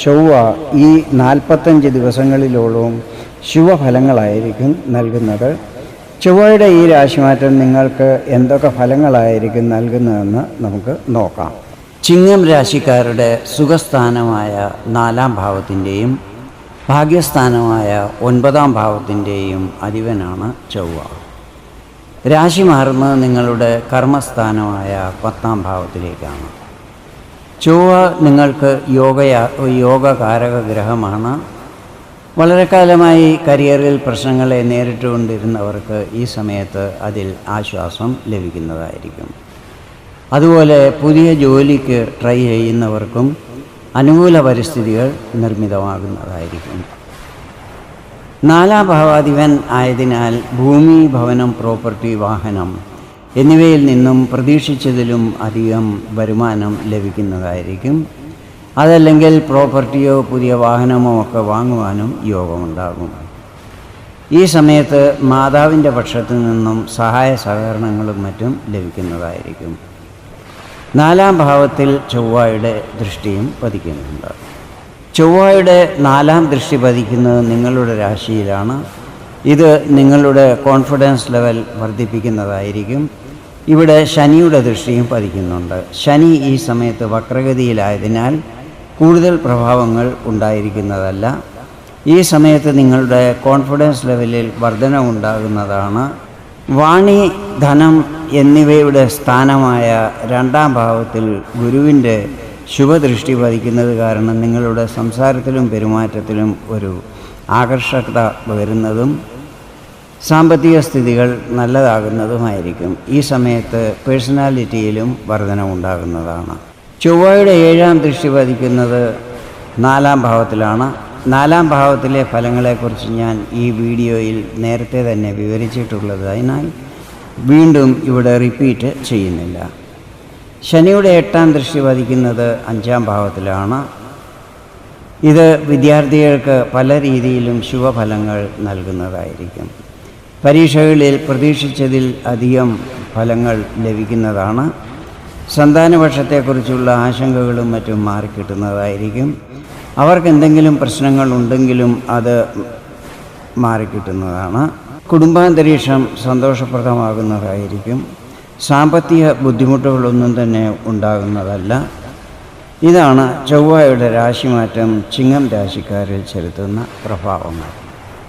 ചൊവ്വ ഈ നാൽപ്പത്തഞ്ച് ദിവസങ്ങളിലോളവും ശുഭഫലങ്ങളായിരിക്കും നൽകുന്നത്. ചൊവ്വയുടെ ഈ രാശിമാറ്റം നിങ്ങൾക്ക് എന്തൊക്കെ ഫലങ്ങളായിരിക്കും നൽകുന്നതെന്ന് നമുക്ക് നോക്കാം. ചിങ്ങം രാശിക്കാരുടെ സുഖസ്ഥാനമായ നാലാം ഭാവത്തിന്റെയും ഭാഗ്യസ്ഥാനമായ ഒൻപതാം ഭാവത്തിന്റെയും അധിപനാണ് ചൊവ്വ. രാശി മാറുന്നത് നിങ്ങളുടെ കർമ്മസ്ഥാനമായ പത്താം ഭാവത്തിലേക്കാണ്. ചൊവ്വ നിങ്ങൾക്ക് യോഗയാ യോഗകാരക ഗ്രഹമാണ് വളരെ കാലമായി കരിയറിൽ പ്രശ്നങ്ങളെ നേരിട്ടുകൊണ്ടിരുന്നവർക്ക് ഈ സമയത്ത് അതിൽ ആശ്വാസം ലഭിക്കുന്നതായിരിക്കും. അതുപോലെ പുതിയ ജോലിക്ക് ട്രൈ ചെയ്യുന്നവർക്കും അനുകൂല പരിസ്ഥിതികൾ നിർമ്മിതമാകുന്നതായിരിക്കും. നാലാം ഭാവാധിപൻ ആയതിനാൽ ഭൂമി ഭവനം പ്രോപ്പർട്ടി വാഹനം എന്നിവയിൽ നിന്നും പ്രതീക്ഷിച്ചതിലും അധികം വരുമാനം ലഭിക്കുന്നതായിരിക്കും. അതല്ലെങ്കിൽ പ്രോപ്പർട്ടിയോ പുതിയ വാഹനമോ ഒക്കെ വാങ്ങുവാനും യോഗമുണ്ടാകും. ഈ സമയത്ത് മാതാവിന്റെ പക്ഷത്തു നിന്നും സഹായ സഹകരണങ്ങളും മറ്റും ലഭിക്കുന്നതായിരിക്കും. നാലാം ഭാവത്തിൽ ചൊവ്വയുടെ ദൃഷ്ടിയും പതിക്കുന്നുണ്ട്. ചൊവ്വയുടെ നാലാം ദൃഷ്ടി പതിക്കുന്നത് നിങ്ങളുടെ രാശിയിലാണ്. ഇത് നിങ്ങളുടെ കോൺഫിഡൻസ് ലെവൽ വർദ്ധിപ്പിക്കുന്നതായിരിക്കും. ഇവിടെ ശനിയുടെ ദൃഷ്ടിയും പതിക്കുന്നുണ്ട്. ശനി ഈ സമയത്ത് വക്രഗതിയിലായതിനാൽ കൂടുതൽ പ്രഭാവങ്ങൾ ഉണ്ടായിരിക്കുന്നതല്ല. ഈ സമയത്ത് നിങ്ങളുടെ കോൺഫിഡൻസ് ലെവലിൽ വർധന ഉണ്ടാകുന്നതാണ് വാണി ധനം എന്നിവയുടെ സ്ഥാനമായ രണ്ടാം ഭാവത്തിൽ ഗുരുവിന്റെ ശുഭദൃഷ്ടി പതിക്കുന്നത് കാരണം നിങ്ങളുടെ സംസാരത്തിലും പെരുമാറ്റത്തിലും ഒരു ആകർഷകത വരുന്നതും സാമ്പത്തിക സ്ഥിതികൾ നല്ലതാകുന്നതുമായിരിക്കും. ഈ സമയത്ത് പേഴ്സണാലിറ്റിയിലും വർധനമുണ്ടാകുന്നതാണ് ചൊവ്വയുടെ ഏഴാം ദൃഷ്ടി പതിക്കുന്നത് നാലാം ഭാവത്തിലാണ്. നാലാം ഭാവത്തിലെ ഫലങ്ങളെക്കുറിച്ച് ഞാൻ ഈ വീഡിയോയിൽ നേരത്തെ തന്നെ വിവരിച്ചിട്ടുള്ളത്. അതിനാൽ വീണ്ടും ഇവിടെ റിപ്പീറ്റ് ചെയ്യുന്നില്ല. ശനിയുടെ എട്ടാം ദൃഷ്ടി പതിക്കുന്നത് അഞ്ചാം ഭാവത്തിലാണ്. ഇത് വിദ്യാർത്ഥികൾക്ക് പല രീതിയിലും ശുഭഫലങ്ങൾ നൽകുന്നതായിരിക്കും. പരീക്ഷകളിൽ പ്രതീക്ഷിച്ചതിൽ അധികം ഫലങ്ങൾ ലഭിക്കുന്നതാണ്. സന്താനപക്ഷത്തെക്കുറിച്ചുള്ള ആശങ്കകളും മറ്റും മാറിക്കിട്ടുന്നതായിരിക്കും. അവർക്ക് എന്തെങ്കിലും പ്രശ്നങ്ങൾ ഉണ്ടെങ്കിലും അത് മാറിക്കിട്ടുന്നതാണ്. കുടുംബാന്തരീക്ഷം സന്തോഷപ്രദമാകുന്നതായിരിക്കും. സാമ്പത്തിക ബുദ്ധിമുട്ടുകളൊന്നും തന്നെ ഉണ്ടാകുന്നതല്ല. ഇതാണ് ചൊവ്വയുടെ രാശിമാറ്റം ചിങ്ങം രാശിക്കാരിൽ ചെലുത്തുന്ന പ്രഭാവങ്ങൾ.